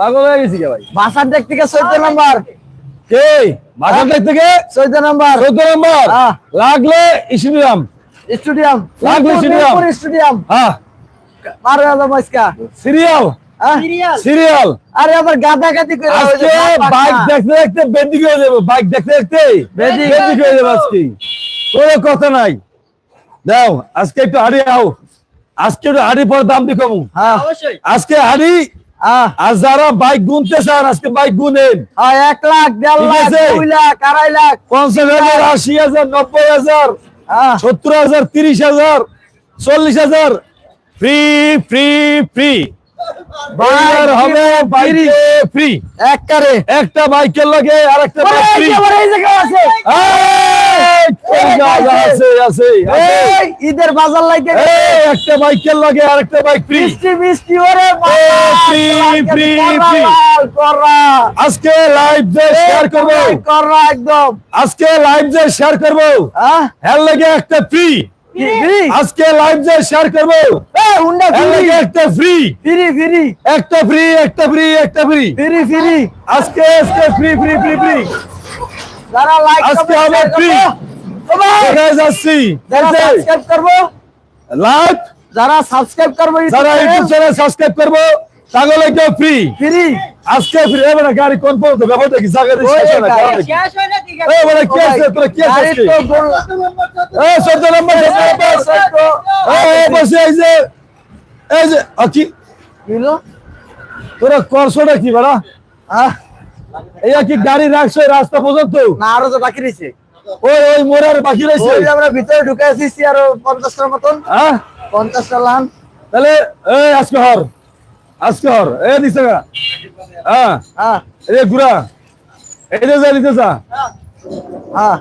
পাগল হয়ে গেছি ভাই? বাসার দেখ থেকে চোদ্দ নাম্বার। কে বাজার দেখ থেকে? চোদ্দ নাম্বার। চোদ্দ নম্বর? হ্যাঁ। লাগলে ইসমিরাম স্টেডিয়াম। লাগল stadium। স্টেডিয়াম। হ্যাঁ। বারো হাজার মাইসকা সিরিয়াল। হ্যাঁ? সিরিয়াল? আরে আবার গাদা গাদি করে আজকে বাইক বাচ্চা। দেখতে দেখতে বেন্ডিং হয়ে যাবে বাইক দেখতে দেখতে? Bending। হয়ে যাবে আজকে। কোনো কথা নাই। দাও আজকে একটু আও আজকে একটু হাড়ি পর দাম দিয়ে কমু হ্যাঁ। আজকে হাড়ি আর যারা বাইক গুনতে চান আজকে বাইক গুনেন। এক লাখ দেড় লাখ দুই লাখ আড়াই লাখ। পঞ্চাশ হাজার আশি হাজার নব্বই হাজার সত্তর হাজার তিরিশ হাজার চল্লিশ হাজার। ফ্রি ফ্রি ফ্রি হবে বাইকে ফ্রি। এক কারে। একটা বাইকের লগে আর একটা বাইক ফ্রি এই কেউ আছে। আছে আছে এই, ঈদের বাজার একটা বাইকের লগে আর একটা বাইক ফ্রি বৃষ্টি বৃষ্টি ওরে free। লাল, কররা। আজকে লাইভ যে শেয়ার করব। কররা একদম। আজকে লাইভ যে শেয়ার করব। হ্যাঁ এর লাগে একটা ফ্রি ফ্রি ফ্রি আজকে লাইভ যে শেয়ার করব। ফ্রি। একটা ফ্রি ফ্রি ফ্রি। একটা ফ্রি একটা ফ্রি একটা ফ্রি ফ্রি ফ্রি। আজকে আজকে ফ্রি ফ্রি ফ্রি ফ্রি যারা লাইক আজকে হবে free। কোথায় যাচ্ছি। সাবস্ক্রাইব করব। লাইভ যারা সাবস্ক্রাইব করব যারা ইউটিউব চ্যানেল সাবস্ক্রাইব করব। তাহলে কেউ ফ্রি ফ্রি আজকে ফ্রি এবার গাড়ি কোন পর্যন্ত? ব্যাপারটা কি জায়গা দিয়ে শেষ হয় না কারণ কি? এই বলে কি আছে? তোরা কি আছে নম্বর এই বসে। এই যে এই যে আ, কি? তোরা করছোটা কি বাড়া এই কি গাড়ি রাখছো রাস্তা পর্যন্ত? না আরও তো বাকি রয়েছে। ওই ওই মোড়ার বাকি রয়েছে। ওই আমরা ভিতরে ঢুকে আসছি আরও পঞ্চাশটার মতন। হ্যাঁ পঞ্চাশটা লান। তাহলে এই আজকে হর। আজকে হর এ দিছে হ্যাঁ হ্যাঁ। যে ঘুরা এই যে যা দিতে চা হ্যাঁ।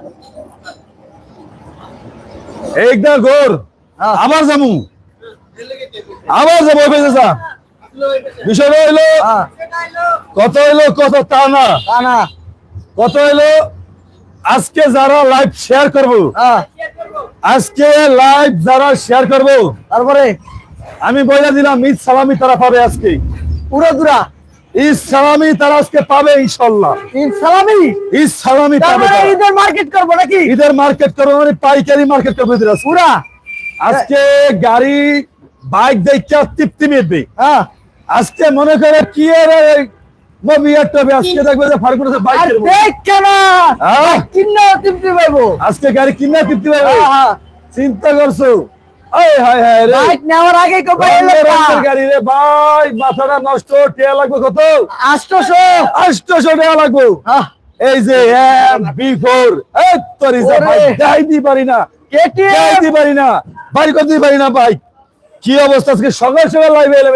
এইটা গোর হ্যাঁ। আবার যামু। আবার যাব বিষয় হইল হ্যাঁ। কত হইল কত তা না। কত হইল আজকে যারা লাইভ শেয়ার করব হ্যাঁ। আজকে লাইভ যারা শেয়ার করব তারপরে? আমি বলে দিলাম ঈদ সালামি তারা পাবে আজকে। পুরো দুরা ঈদ সালামি তারা আজকে পাবে ইনশাল্লাহ ঈদ সালামি? ঈদ সালামি পাবে ঈদের মার্কেট করব নাকি? ঈদের মার্কেট করব মানে পাইকারি মার্কেট করবে আজকে। পুরা আজকে গাড়ি বাইক দেখতে তৃপ্তি মিটবে। হ্যাঁ। আজকে মনে করে কি একটা আজকে দেখবে যে ফারুক বাইক আর। দেখ কেন? হ্যাঁ। তৃপ্তি পাইবো। আজকে গাড়ি কিনা তৃপ্তি পাবে হ্যাঁ। চিন্তা করছ? এই যে এম বি ফোর এই তোর ওরে। যাই দি পারি না। পারি না। বাড়ি করতে পারি না ভাই। কি অবস্থা? আজকে সকাল সকাল লাইভে এলাম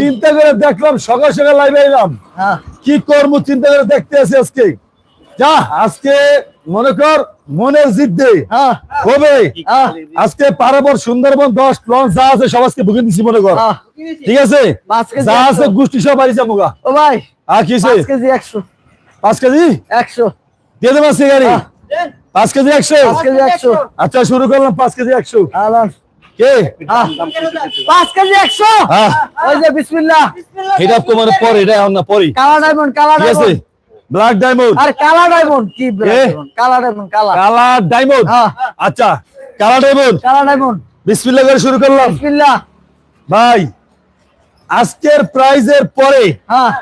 চিন্তা করে দেখলাম সকাল সকাল লাইভে এলাম। হ্যাঁ। কি করব চিন্তা করে দেখতে আছি আজকে। যা আজকে মনে কর মনের জিদ্দে হ্যাঁ। হবে হ্যাঁ। আজকে পারাবর সুন্দরবন দশ লঞ্চ যা আছে সব আজকে বুকিং দিছি মনে কর। হ্যাঁ। ঠিক আছে? যা আছে। গোষ্ঠী সব বাড়ি যাব ও ভাই আর কেজি একশো। পাঁচ কেজি? একশো। দিয়ে দেবো আজকে গাড়ি। হ্যাঁ। পাঁচ কেজি একশো? কেজি একশো। আচ্ছা শুরু করলাম পাঁচ কেজি একশো। কে। পাঁচ কেজি একশো? ওই যে বিসমিল্লাহ। এটা তোমার পরে এটা এখন না পরে। কালা ডায়মন্ড কালা ডায়মন্ড। ব্ল্যাক ডায়মন্ড আর কালা ডায়মন্ড কি? কালা ডায়মন্ড কালা। কালা ডায়মন্ড হ্যাঁ। আচ্ছা কালা ডায়মন্ড কালা ডায়মন্ড বিসমিল্লাহ করে শুরু করলাম। বিসমিল্লাহ। ভাই আজকের প্রাইজের পরে হ্যাঁ।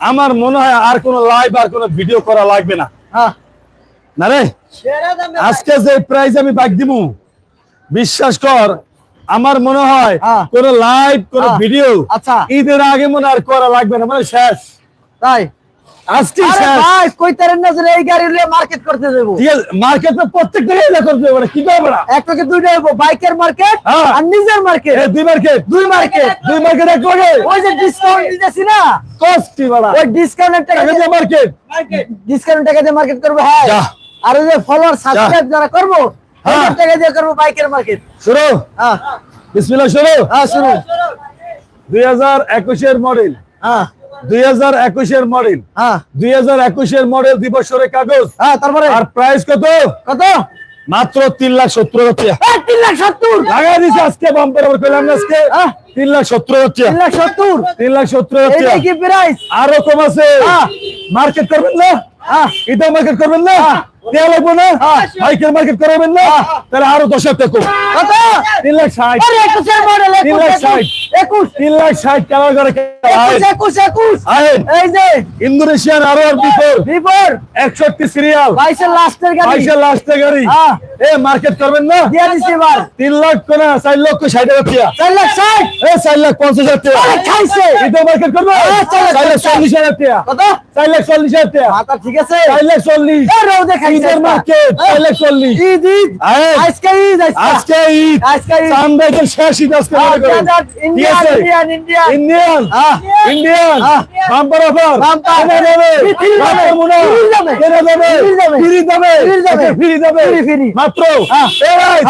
আমার মনে হয় আর কোনো লাইভ আর কোনো ভিডিও করা লাগবে না। হ্যাঁ। না রে? আজকে যে প্রাইজ আমি বাইক দিব বিশ্বাস কর আমার মনে হয়। কোন লাইভ কোন। ভিডিও আচ্ছা। ঈদের আগে মনে আর করা লাগবে না মানে শেষ। তাই? আজকে আরে শেষ ভাই না যে এই গাড়ি নিয়ে মার্কেট করতে যাব? ঠিক আছে মার্কেটে প্রত্যেকটা জায়গায় করতে হবে কি করবে না এক থেকে দুইটা হইবো? বাইকের মার্কেট হ্যাঁ। আর নিজের মার্কেট দুই মার্কেট দুই মার্কেট দুই মার্কেট এক লগে। ওই যে ডিসকাউন্ট দিতেছি না? কষ্ট কি ওই ডিসকাউন্টের টাকা টাকা দিয়ে মার্কেট ডিসকাউন্ট টাকা দিয়ে মার্কেট করব হ্যাঁ। আর ওই যে ফলোয়ার সাবস্ক্রাইব যারা করব হ্যাঁ। টাকা দিয়ে করব বাইকের মার্কেট শুরু। হ্যাঁ। বিসমিল্লাহ শুরু। হ্যাঁ শুরু। দুই হাজার একুশের মডেল হ্যাঁ। দুই হাজার একুশের মডেল হ্যাঁ। দুই হাজার একুশের মডেল দিবসরের কাগজ। হ্যাঁ তারপরে? আর প্রাইস কত? কত? মাত্র তিন লাখ সত্তর এই, তিন লাখ সত্তর। লাগাই আজকে বাম্পার পেলাম আজকে। হ্যাঁ। তিন লাখ সত্তর টাকা। তিন লাখ সত্তর। তিন লাখ সত্তর প্রাইস আরও কম আছে। হ্যাঁ। মার্কেট করবেন না? হ্যাঁ। এটা মার্কেট করবেন না? দেওয়া লাগবে না? হ্যাঁ। বাইকের মার্কেট করবেন না? তাহলে আরও দশ হাজার টাকা তিন লাখ ষাট। তিন লাখ ষাট। একুশ। তিন লাখ ষাট টাকা করে একুশ একুশ এই যে। ইন্দোনেশিয়ান আরও আর বিফোর বিপর একষট্টি সিরিয়াল বাইশের লাস্টের গাড়ি। বাইশের লাস্টে গাড়ি। হ্যাঁ। এ মার্কেট করবেন না? দিয়ে দিচ্ছি এবার। তিন লাখ কোনা চার লক্ষ ষাট হাজার টাকা। চার লাখ ষাট। এ চার লাখ পঞ্চাশ হাজার টাকা। খাইছে। এটা মার্কেট করবে? হ্যাঁ, চার লাখ। চল্লিশ। হাজার টাকা। কত? চার লাখ চল্লিশ হাজার টাকা। ঠিক আছে? চার লাখ চল্লিশ। রোদে খাইছে। ঈদের। মার্কেট। লাখ চল্লিশ। ঈদ ঈদ। আজকে ঈদ আজকে। ঈদ। আজকে ঈদ। চান্দাইদের শেষ ঈদ আজকে মনে করেন। Indian Indian Indian. Indian. Bumper offer. Bumper. কেনা যাবে ফ্রি। মাত্র ফ্রি। কেনা ফ্রি। মাত্র। এই ভাই।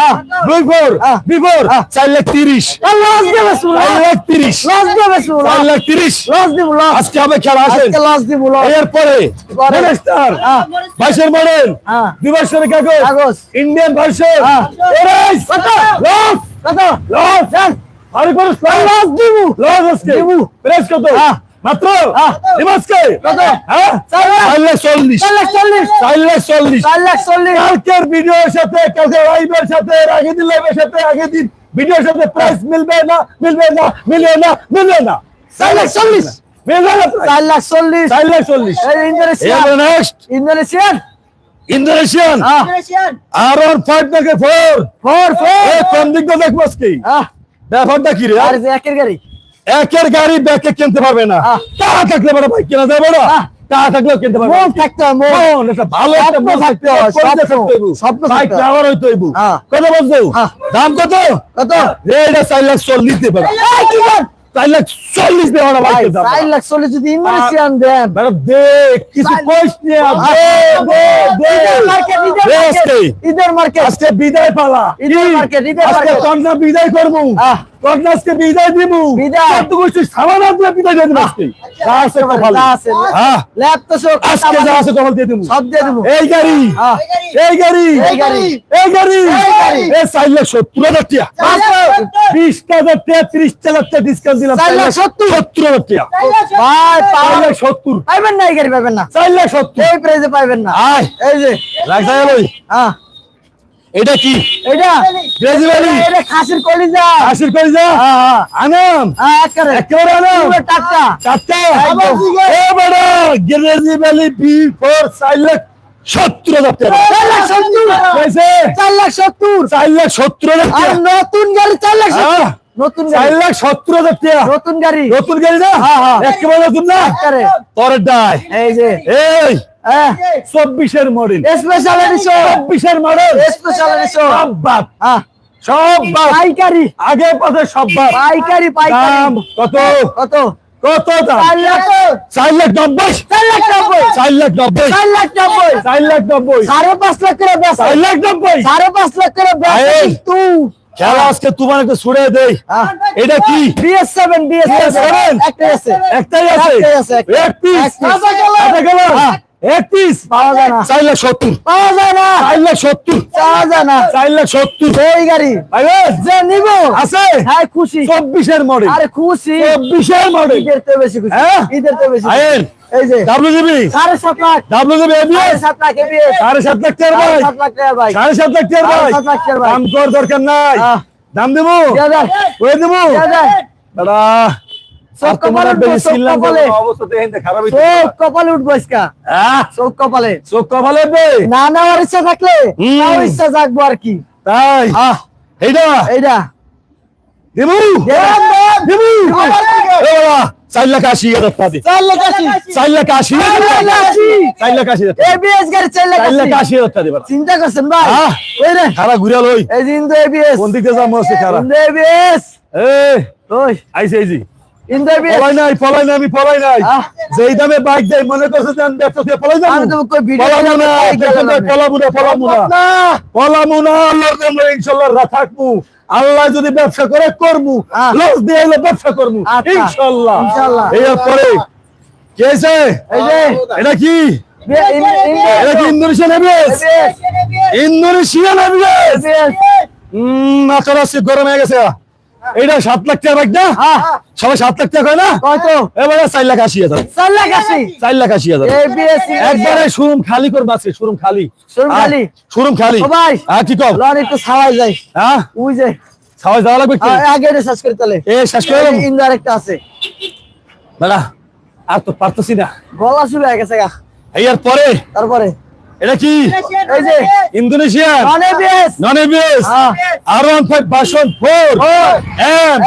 দুই ফোর। বিফোর চার লাখ তিরিশ। লস দেবে সুলা চার লাখ তিরিশ। লস দেবে সুলা চার লাখ তিরিশ। লস দিব আজকে হবে খেলা আসেন আজকে দিব এরপরে। মনেস্টার। বাইশের মডেল হ্যাঁ। দুই বছরের কাগজ। কাগজ। Indian version. হ্যাঁ। এরাইস। কত? লস। কত লস। আরে কোন লস দিব। লস আজকে। দেবু। প্রেস কত? হ্যাঁ। মাত্র? হ্যাঁ। দিমাসকে কত? হ্যাঁ? চার লাখ। চার লাখ চল্লিশ। চার লাখ চল্লিশ। চার লাখ চল্লিশ। চার লাখ চল্লিশ। কালকের ভিডিওর সাথে কালকে লাইভের সাথে আগের দিন লাইভের সাথে আগের দিন ভিডিওর সাথে প্রাইস মিলবে না মিলবে না মিলবে না মিলবে না। চার লাখ চল্লিশ। মিলবে না। price। ইন্দোনেশিয়ান? আর ওর ফাইভ থেকে ফোর ফোর ফোর কোন দিক দিয়ে দেখব আজকে? হ্যাঁ ব্যাপারটা কি রে? আর একের গাড়ি। একের গাড়ি ব্যাকে কিনতে পারবে না। টাকা থাকলে বড় ভাই কেনা যাবে না। টাকা থাকলেও কিনতে পারবে মন থাকতে মন। একটা ভালো একটা মন থাকতে হয়, স্বপ্ন। থাকতে। নেওয়ার হইতে। কত বলছো। দাম কত? কত? এটা চার লাখ চল্লিশ দিতে পারে। এই কি কর? চার লাখ চল্লিশ দেওয়া না ভাই, চার লাখ চল্লিশ যদি ইন্দোনেশিয়ান দেন। ম্যাডাম দে কিছু কইস নিয়ে দে দে দে ঈদের মার্কেট ঈদের দে মার্কেট আজকে। ঈদের মার্কেট। আজকে বিদায় পালা। ঈদের মার্কেট, ঈদের মার্কেট। কন্যা বিদায় করব। কন্যা আজকে বিদায় দিব। বিদায়। কত কিছু সামান দিয়ে বিদায় দিয়ে দিব আজকে। আছে কপালে। আছে, হ্যাঁ ল্যাপ তো সব আজকে যা আছে কপাল দিয়ে দিব। সব দিয়ে দেবো। এই গাড়ি। এই গাড়ি। এই গাড়ি। এই গাড়ি। এই গাড়ি। এই চার লাখ সত্তর হাজার টাকা। বিশ হাজার টাকা ত্রিশ হাজার টাকা ডিসকাউন্ট দিলাম চার লাখ সত্তর। সত্তর টাকা। ভাই চার লাখ সত্তর। পাইবেন না এই গাড়ি পাইবেন না। চার লাখ সত্তর। এই প্রাইজে পাইবেন না। আয়। এই যে। লাগছে গেল হ্যাঁ। এটা কি? এটা গ্রেজুয়ালি এটা খাসির কলিজা। আশির করে হ্যাঁ হ্যাঁ। আনাম। একেবারে। একেবারে আনাম। পুরো টাটকা। এ বড় গ্রেজুয়ালি বি ফোর চার লাখ সত্তর হাজার টাকা। চার লাখ সত্তর। চার লাখ সত্তর। চার লাখ সত্তর আর নতুন গাড়ি চার লাখ সত্তর। নতুন চার লাখ সত্তর হাজার টাকা নতুন গাড়ি। নতুন গাড়ি না? হ্যাঁ, হ্যাঁ। একেবারে নতুন না? তোর ডাই। এই যে। এই হ্যাঁ। চব্বিশের মডেল। Special edition. চব্বিশের মডেল। Special edition. সব বাদ। পাইকারি। আগে পাশে সব বাদ। পাইকারি পাইকারি। কত? কত? কত চার লাখ। চার লাখ নব্বই। চার লাখ নব্বই। চার লাখ নব্বই। চার লাখ নব্বই। চার লাখ নব্বই। সাড়ে পাঁচ লাখ করে চার লাখ নব্বই। সাড়ে পাঁচ লাখ করে। কিন্তু খেলা আজকে তোমার একটা ছুড়ে দেই এটা কি? BS seven BS BS7 seven একটাই আছে। একটাই আছে। একটাই আছে, একটা। এক পিস পাওয়া যায় না। চার লাখ সত্তর। পাওয়া যায় না। চার লাখ সত্তর। পাওয়া যায় না। চার লাখ সত্তর। এই গাড়ি? যে নিব। আছে। হ্যাঁ খুশি। চব্বিশের মডেল আরে খুশি। চব্বিশের মডেল ঈদের তো বেশি খুশি। হ্যাঁ? ঈদের তো বেশি এই যে। ডাব্লিউ সাড়ে সাত লাখ। এবিএস সাত লাখ এবিএস সাড়ে সাত লাখ টাকার ভাই সাত লাখ টাকা ভাই সাড়ে সাত লাখ টাকার ভাই সাত লাখ টাকার ভাই দাম কর দরকার নাই। দাম দেবো? ওই দেবো? দাদা। কপালে উঠবো, চোখ চোখ না নেওয়ার ইচ্ছা থাকলে হুম। তাও ইচ্ছা জাগবো আর কি। তাই? আহ। এইটা এইটা দেবো? দেন, দেন। দেবো? আমার দিকে। এ বাবা, চার লাখ আশি হাজার টাকা দে। চার লাখ আশি। চার লাখ আশি চার লাখ আশি। চার লাখ আশি হাজার টাকা। এবিএস গাড়ি চার লাখ চার লাখ আশি। আশি হাজার টাকা দিবা চিন্তা করছেন ভাই? আহ। ওই রে। খারা ঘুরিয়া লই। এই এবিএস কোন দিকে যাব আছে খারা এবিএস ওই। ইন্দো এবিএস পলাই নাই পলাই নাই আমি পলাই নাই। আহ। যেই দামে বাইক দেয় মনে করছে যে আমি ব্যবসা থেকে পলাই যাব। আমি তো কই ভিডিও পলামু না দেখুন ভাই, পলামু না পলামু না। না পলামু না আল্লাহর নামে ইনশাআল্লাহ রা থাকব। আল্লাহ যদি ব্যবসা করে করব। লস দিয়ে এলে ব্যবসা করব। আচ্ছা। ইনশাআল্লাহ। কে আছে এটা কি? বি- ইন- ইন্দো এটা কি ইন্দোনেশিয়ান এভিএস ইন্দোনেশিয়ান এভিএস মাথার আছে গরম হয়ে গেছে। এইটা সাত লাখ টাকা বাইক না? হ্যাঁ। সবাই সাত লাখ টাকা না? এবারে চার লাখ আশি হাজার। চার লাখ আশি? চার লাখ আশি হাজার। একবারে শোরুম খালি করবে আজকে শোরুম খালি। Showroom খালি? শোরুম খালি। ভাই। হ্যাঁ কি লন একটু ছাওয়াই যায় হ্যাঁ? ওই যে সবাই যাওয়া লাগবে কি? আগে এটা শেষ করে তাহলে এ শেষ করে দেবো? ইন্দার একটা আছে। দাদা আর তো পারতেছি না। গলা শুরু হয়ে গেছে গা। এই আর পরে? তারপরে? এটা কি? এই যে Indonesian non ABS non ABS. আর one five version four. M.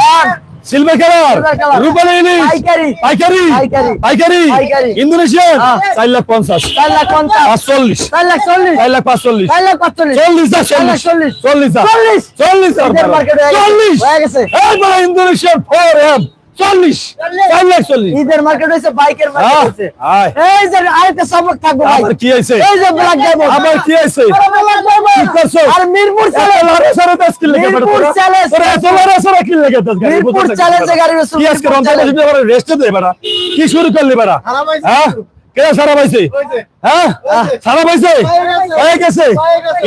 Silver colour. Silver color। রূপালী ইলিশ। পাইকারি। পাইকারি। পাইকারি। পাইকারি। পাইকারি। ইন্দোনেশিয়ান। চার লাখ পঞ্চাশ। চার লাখ পঞ্চাশ। পাঁচচল্লিশ চার লাখ চল্লিশ। চার লাখ পাঁচচল্লিশ। চার লাখ পাঁচচল্লিশ। চল্লিশ না চার লাখ চল্লিশ। চল্লিশ। চল্লিশ চল্লিশ। চল্লিশ market গেছে। চল্লিশ। গেছে। একবারে ইন্দোনেশিয়ান ফোর এম চল্লিশ চার লাখ চল্লিশ ঈদের মার্কেট হয়েছে বাইকের মার্কেট হয়েছে আয়। এই যে আরেকটা সবক থাকব আবার কি হয়েছে এই যে ব্ল্যাক ডায়মন্ড আবার কি হয়েছে? আর মিরপুর দশ কিলো লেগে মিরপুর তোরা। এত লেগে দশ গাড়ি? মিরপুর গাড়ি আজকে রেস্ট দে। কি শুরু করলি বেড়া হ্যাঁ? কে সারা পাইছে? হ্যাঁ? সারা পাইছে? হয়ে গেছে?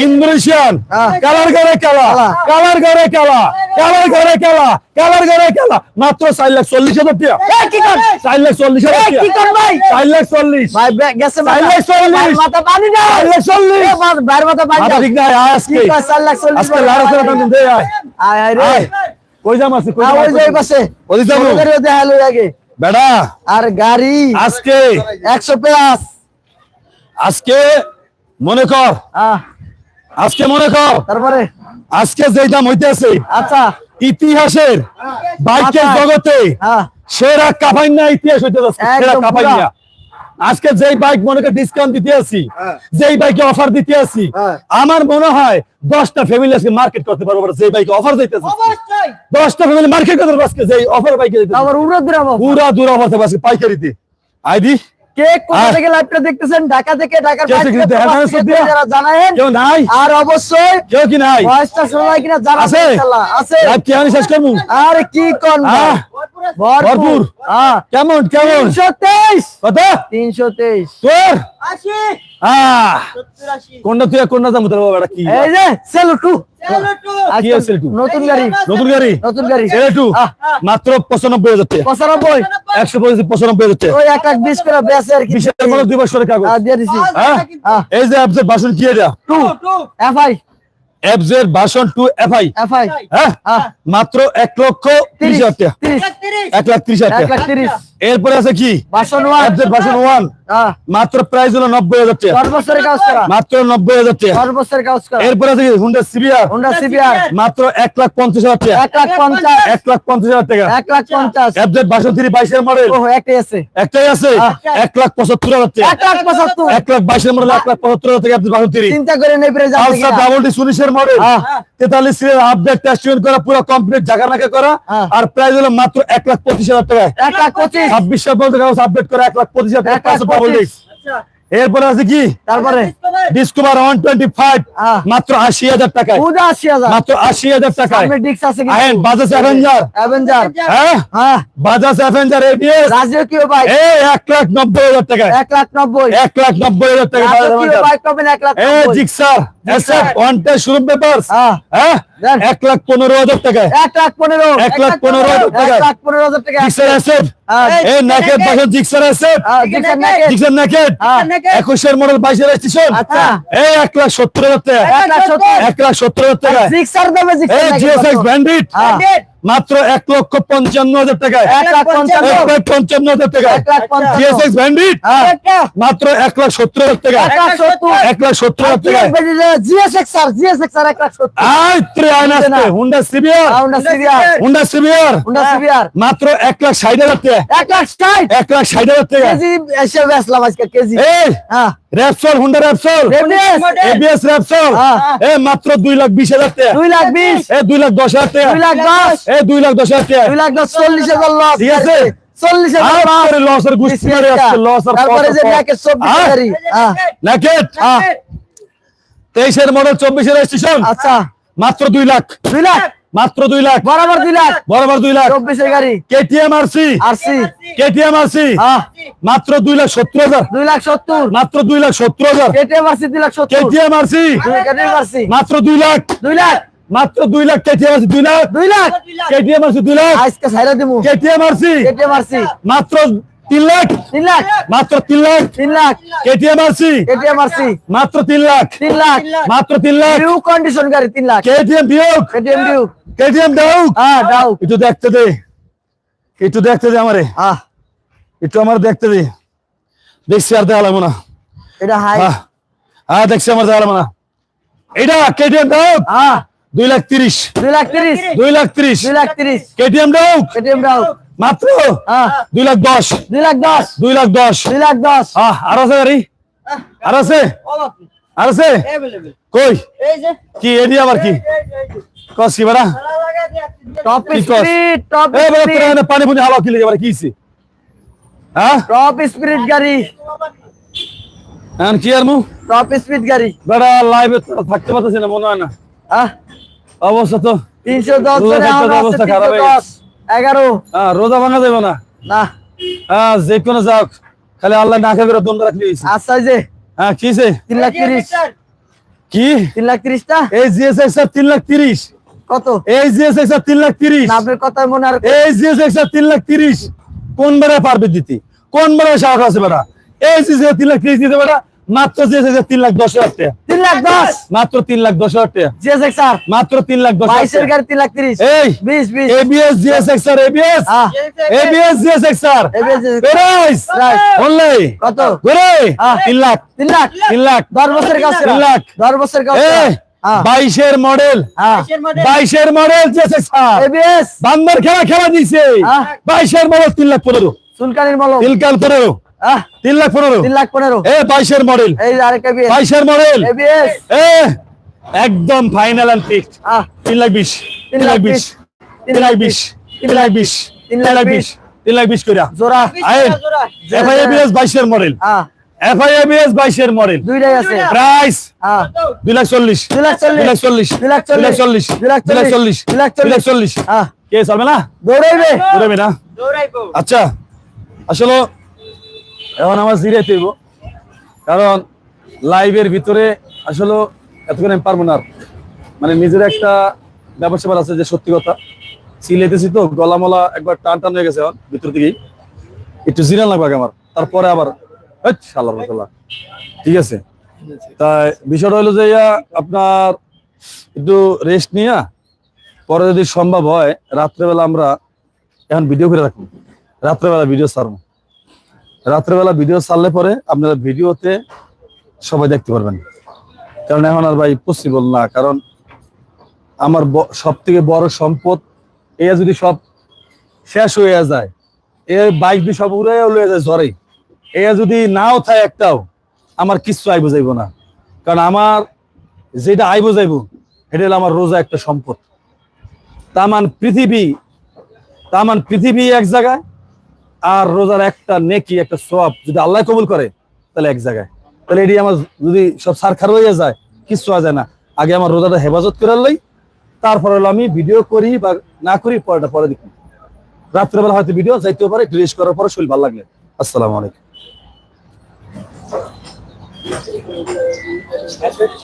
ইন্দোনেশিয়ান হ্যাঁ। কালার ঘরে কালা কালা। কালার ঘরে কালা কালার ঘরে কালা কালার ঘরে কালা মাত্র চার লাখ চল্লিশ হাজার টাকা? চার লাখ চল্লিশ হাজার? চার লাখ চল্লিশ গেছে চার লাখ চল্লিশ। না চার লাখ চল্লিশ। ঠিক নাই আজকে চার লাখ চল্লিশ আজকে লাড়া। দে আয় আয় রে কই যাম আছে কই আ, যাম ওই ওই আছে? পাশে? ওদেরও দেখা লই আগে বেটা আর গাড়ি। আজকে একশো প্লাস আজকে মনে কর আজকে মনে কর তারপরে? আজকে যে দাম হইতেছে আচ্ছা। ইতিহাসের বাইকের জগতে সেরা সেরা না ইতিহাস হইতে সেরা পুরা। আজকে যেই বাইক মনে কর ডিসকাউন্ট দিতে আছি যেই বাইকে অফার দিতে আছি হ্যাঁ। আমার মনে হয় দশটা ফ্যামিলি আজকে মার্কেট করতে পারব যেই বাইকে অফার দিতে দশটা ফ্যামিলি মার্কেট করতে পারব আজকে যেই অফার বাইকে দিতে পুরা দূর অফার থাকবে আজকে পাইকারিতে। আইডি কে কোথা আয়। থেকে লাইভটা দেখতেছেন? ঢাকা থেকে ঢাকার কে বাইরে থেকে থেকে দেখতেছেন? প্রবাস হ্যাঁ, থেকে সত্যি? যারা জানায়েন কেউ নাই। আর অবশ্যই কেউ কি নাই? ভয়েসটা শোনা কিনা জানাবেন আছে? ইনশাআল্লাহ। লাইভ কি আমি শেষ করব? আর কি কোন আহ, ভরপুর। হ্যাঁ কেমন কেমন 323 কত 323 তোর আহ কোনটা তুই কোনটা তোর বাবাটা কি এই যে সেলু টু কি নতুন গাড়ি নতুন গাড়ি নতুন মাত্র পঁচানব্বই হাজার পঁচানব্বই একশো পঁচিশ পঁচানব্বই হাজার ওই এক লাখ বিশ করে বেচে আর কি বিশের মধ্যে দুই বছরের কাগজ দিয়ে দিছি হ্যাঁ এই যে অ্যাপসের কি এটা টু এফআই অ্যাপসের ভাষণ টু এফআই এফআই হ্যাঁ? মাত্র এক লক্ষ ত্রিশ হাজার টাকা। এক লাখ ত্রিশ হাজার এরপরে আছে কি বাসন ভাষণ ওয়ান মাত্র প্রাইস হলো নব্বই হাজার টাকা মাত্র নব্বই হাজার টাকা এরপরে আছে কি হুন্ডা সিবিআর হোন্ডা সিবিআর মাত্র এক লাখ পঞ্চাশ হাজার টাকা এক লাখ পঞ্চাশ এক লাখ পঞ্চাশ হাজার টাকা এক লাখ পঞ্চাশ অ্যাপসের ভাষণ থ্রি বাইশের মডেল একটাই আছে একটাই আছে এক লাখ পঁচাত্তর হাজার টাকা এক লাখ পঁচাত্তর এক লাখ বাইশের মডেল এক লাখ পঁচাত্তর হাজার টাকা অ্যাপসের ভাষণ থ্রি চিন্তা করে নেই আলসা ডাবল ডি সুনিশের মডেল হ্যাঁ। তেতাল্লিশ সিরিয়াল আপডেট টেস্ট করা পুরো কমপ্লিট জায়গা নাকা করা হ্যাঁ। আর প্রাইস হলো মাত্র এক লাখ পঁচিশ হাজার টাকা এক লাখ পঁচিশ ছাব্বিশ সাল পর্যন্ত কাগজ আপডেট করে এক লাখ পঁচিশ হাজার টাকা। এরপরে আছে কি? তারপরে? Discover one twenty five. মাত্র আশি হাজার টাকায়। পূজা আশি হাজার। মাত্র আশি হাজার টাকায়। আহেন বাজাজ অ্যাভেঞ্জার অ্যাভেঞ্জার হ্যাঁ? হ্যাঁ। বাজাজ অ্যাভেঞ্জার এবিএস রাজকীয় বাইক এই এক লাখ নব্বই হাজার টাকায়। এক লাখ নব্বই। এক লাখ নব্বই হাজার টাকা বাইক পাবেন এক লাখ এ নব্বই। জিক্সার এসএফ ওয়ান টেস্ট শুরু পেপারস হ্যাঁ। হ্যাঁ? এক লাখ পনেরো হাজার টাকায়। এক লাখ পনেরো। এক লাখ পনেরো হাজার এক লাখ পনেরো হাজার টাকা জিক্সার এসএফ। এই নাকেট বাজার Gixxer SF Gixxer naked. Gixxer naked. একুশের মডেল বাইশের স্টেশন আচ্ছা। এই এক লাখ সত্তর হাজার টাকা। এক লাখ সত্তর? হাজার টাকা। GSX Bandit. মাত্র এক লক্ষ পঞ্চান্ন হাজার টাকায় পঞ্চান্ন হাজার টাকায় জিএসএক্স ব্যান্ডিট হ্যাঁ। মাত্র এক লাখ সত্তর হাজার টাকা এক লাখ সত্তর হাজার টাকায় না। হুন্ডা সিবিআর হোন্ডা সিবিআর মাত্র এক লাখ ষাট হাজার টাকা এক লাখ ষাট এক লাখ ষাট হাজার টাকা আজকে কেজি হ্যাঁ Repsol Honda Repsol ABS Repsol হ্যাঁ। এ মাত্র দুই লাখ বিশ হাজার টাকা দুই লাখ বিশ এ দুই লাখ দশ হাজার টাকা দুই লাখ দশ এ দুই লাখ দশ হাজার দুই লাখ দশ চল্লিশ হাজার লস ঠিক আছে? আর আর তেইশের মডেল চব্বিশের স্টেশন আচ্ছা। মাত্র দুই লাখ। দুই লাখ? মাত্র দুই লাখ। বরাবর দুই লাখ। বরাবর দুই লাখ। চব্বিশের গাড়ি। KTM RC RC KTM RC হ্যাঁ মাত্র দুই লাখ সত্তর হাজার। দুই লাখ সত্তর। মাত্র দুই লাখ সত্তর হাজার। কেটিএম আরসি দুই লাখ সত্তর। কেটিএম কেটিএম আরসি মাত্র দুই লাখ। দুই লাখ। মাত্র দুই লাখ কেটিএম মারছি দুই লাখ? দুই লাখ? কেটিএম মারছি দুই লাখ? আজকে সাইরা দিমু। কেটিএম মারছি? কেটে মারছি। মাত্র তিন লাখ? তিন লাখ। মাত্র তিন লাখ? তিন লাখ। কেটিএম মারছি? কেটে মারছি। মাত্র তিন লাখ? তিন লাখ। মাত্র তিন লাখ? নিউ কন্ডিশন গাড়ি তিন লাখ। কেটিএম বিয়োগ কেটিএম ডিউ কেটিএম দাও হ্যাঁ দাও একটু দেখতে দে। একটু দেখতে দে আমারে। আহ একটু আমার দেখতে দে। দেখছি আর দেখা লাগবো না। এটা হাই হ্যাঁ দেখছি আমার দেখা লাগবো না। এটা কেটিএম দাও হ্যাঁ দুই লাখ তিরিশ। দুই লাখ তিরিশ। দুই লাখ তিরিশ। দুই লাখ তিরিশ। কেটিএম দাও কেটিএম দাও মাত্র? হ্যাঁ। দুই লাখ দশ। দুই লাখ দশ। দুই লাখ দশ। দুই লাখ দশ। আহ আর আছে গাড়ি? আর আছে? আর আছে? কই? কি এডি আবার কি? কস কি বাড়া টপ? স্পিড স্পিড পানি পুনি হাওয়া কি লেগে বাড়া? হ্যাঁ? টপ স্পিড গাড়ি। এখন কি আর মু টপ স্পিড গাড়ি বেড়া লাইভে থাকতে পারতেছি না মনে হয় না। আহ অবস্থা তো তিনশো দশ অবস্থা খারাপ এগারো। হ্যাঁ রোজা ভাঙা যাবে না। না। হ্যাঁ যে কোনো যাক খালি আল্লাহ না রাখলি আচ্ছা যে হ্যাঁ কিছে তিন লাখ তিরিশ। কি? তিন লাখ তিরিশটা? এই জিএসএক্স আর তিন লাখ তিরিশ। কত? এই জিএসএক্স আর তিন লাখ তিরিশ। আপনার কথা মনে আর এই জিএসএক্স আর তিন লাখ তিরিশ কোন বেড়ায় পারবে দিতে? কোন বেড়ায় সাহস আছে বেড়া? এই জিএসএক্স তিন লাখ তিরিশ দিতে বেড়া মাত্র তিন লাখ দশ হাজার টাকা। তিন লাখ দশ? মাত্র তিন লাখ দশ হাজার টাকা। জিএসএক্স আর মাত্র তিন লাখ দশ বাইশের হাজার গাড়ি তিন লাখ তিরিশ। এই বিশ বিশ। ABS GSX R ABS ABS GSX R ABS price Price। কত? করে তিন লাখ। তিন লাখ? তিন লাখ। দশ বছরের কাছে তিন লাখ। দশ বছরের কাছে বাইশের মডেল হ্যাঁ বাইশের মডেল জিএসএক্স আর এবিএস বান্দর খেলা খেলা দিছে। বাইশের মডেল তিন লাখ পনেরো। সুলকানির মলম তিলকাল পনেরো। তিন লাখ পনেরো তিন লাখ পনেরো এ বাইশের মডেল এই যে আরেক বাইশের মডেল এ একদম ফাইনাল এন্ড ফিক্সড আহ তিন লাখ বিশ তিন লাখ বিশ তিন লাখ বিশ তিন লাখ বিশ তিন লাখ বিশ তিন লাখ বিশ কইরা জোড়া আইন এফআইএবিএস বাইশের মডেল আহ এফআইএবিএস বাইশের মডেল দুইটাই আছে প্রাইস দুই লাখ চল্লিশ দুই লাখ চল্লিশ দুই লাখ চল্লিশ দুই লাখ চল্লিশ দুই লাখ চল্লিশ দুই লাখ দুই লাখ চল্লিশ কে চলবে না দৌড়াইবে দৌড়াবে না আচ্ছা আসলে এখন আমার জিরাইতে হইব কারণ লাইভের ভিতরে আসলে এতক্ষণ আমি পারব না মানে নিজের একটা ব্যবসা আছে যে সত্যি কথা। সিলেতেছি তো গলা মলা একবার টান টান হয়ে গেছে এখন, ভিতর থেকেই একটু জিরান লাগবে আমার, তারপরে আবার। শালার মতলা। ঠিক আছে? তাই বিষয়টা হলো যে ইয়া, আপনার একটু রেস্ট নিয়ে, পরে যদি সম্ভব হয়, রাত্রেবেলা আমরা এখন ভিডিও করে রাখব। রাত্রেবেলা ভিডিও ছাড়বো। রাত্রেবেলা ভিডিও ছাড়লে পরে আপনারা ভিডিওতে সবাই দেখতে পারবেন। কারণ এখন আর ভাই পসিবল না, কারণ আমার সব থেকে বড় সম্পদ, এ যদি সব শেষ হয়ে যায়, এ বাইক দিয়ে সব উড়ে উড়ে যায় ঝরে এ যদি নাও থাকে একটাও, আমার কিচ্ছু আইব যাইব না। কারণ আমার যেটা আইব যাইব এটা হলো আমার রোজা একটা সম্পদ। তামান পৃথিবী তামান পৃথিবী এক জায়গায় আর রোজার একটা নেকি, একটা সব যদি আল্লাহ কবুল করে, তাহলে এক জায়গায়। তাহলে এটি আমার যদি সব সারখার হয়ে যায় কিছু হওয়া যায় না। আগে আমার রোজাটা হেফাজত করে লই, তারপর হলো আমি ভিডিও করি বা না করি পরেটা পরে দেখি। রাত্রেবেলা হয়তো ভিডিও যাইতেও পারে, একটু করার পরে শরীর ভালো লাগলে। আসসালামু আলাইকুম।